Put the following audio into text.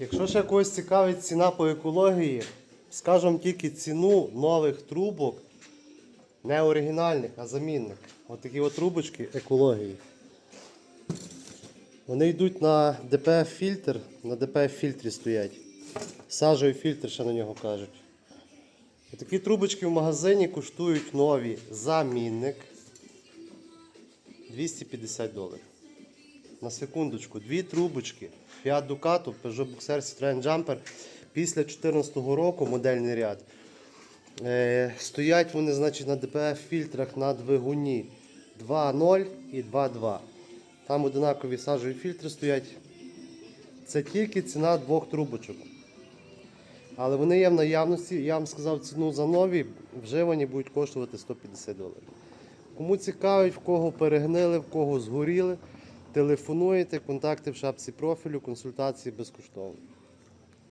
Якщо ще когось цікавить ціна по екології, скажемо тільки ціну нових трубок, не оригінальних, а замінних. Ось такі от трубочки екології. Вони йдуть на DPF фільтр, на DPF фільтрі стоять. Сажовий фільтр ще на нього кажуть. Такі трубочки в магазині коштують нові замінник 250 доларів. На секундочку, дві трубочки Fiat Ducato, Peugeot Boxer, Citroen Jumper після 2014 року модельний ряд. Е, стоять вони значить, на DPF фільтрах на двигуні 2.0 і 2.2. Там одинакові сажові фільтри стоять. Це тільки ціна двох трубочок. Але вони є в наявності, я вам сказав ціну за нові, вживані будуть коштувати 150 доларів. Кому цікавить, в кого перегнили, в кого згоріли, телефонуєте, контакти в шапці профілю, консультації безкоштовно.